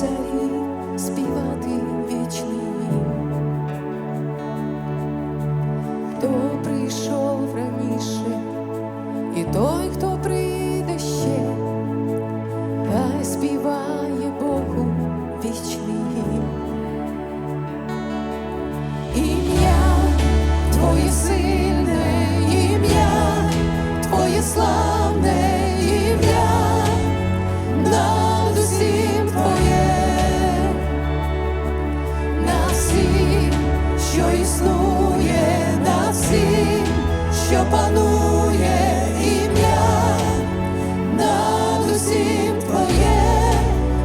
царі співати вічні, хто прийшов раніше, і той, хто прийде ще, хай Богу вічний. Ім'я твоє сильне, ім'я, твоє слава. що панує ім'я над усім твоє,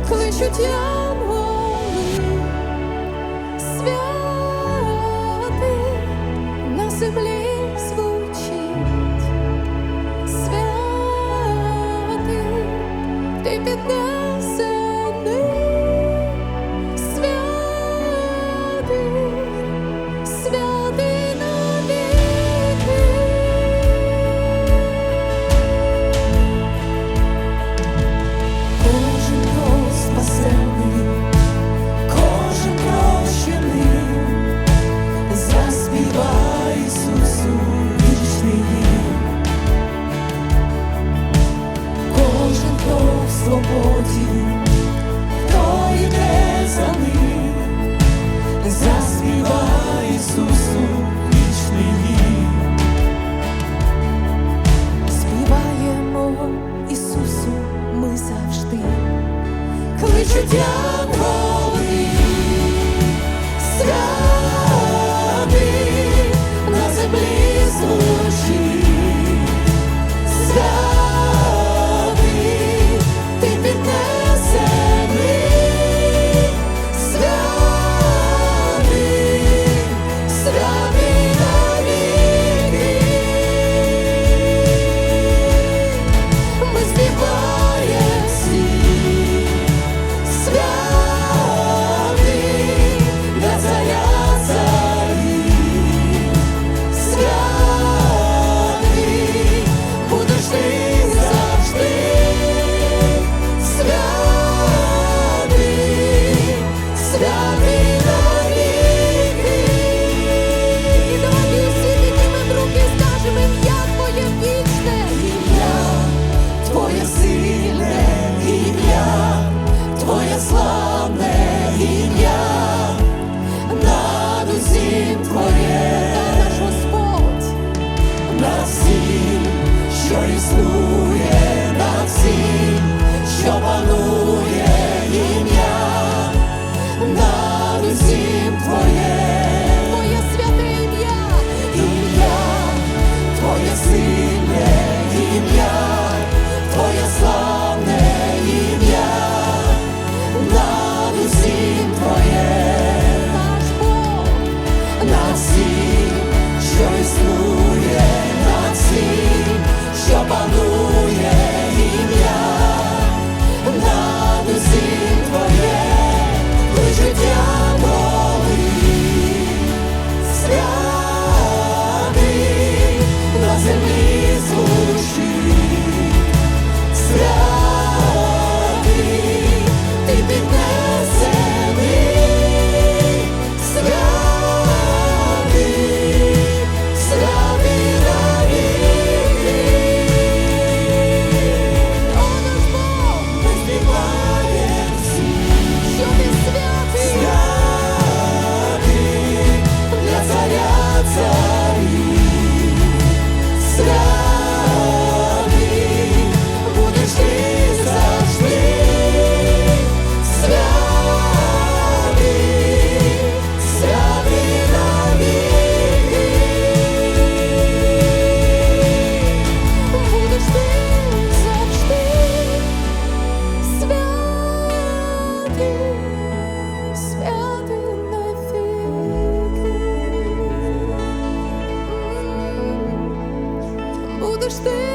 кличуть янголи, святи на землі звучить, святи ти під піде. слава вічний. Співаємо Ісусу ми завжди, кличуть. e understand.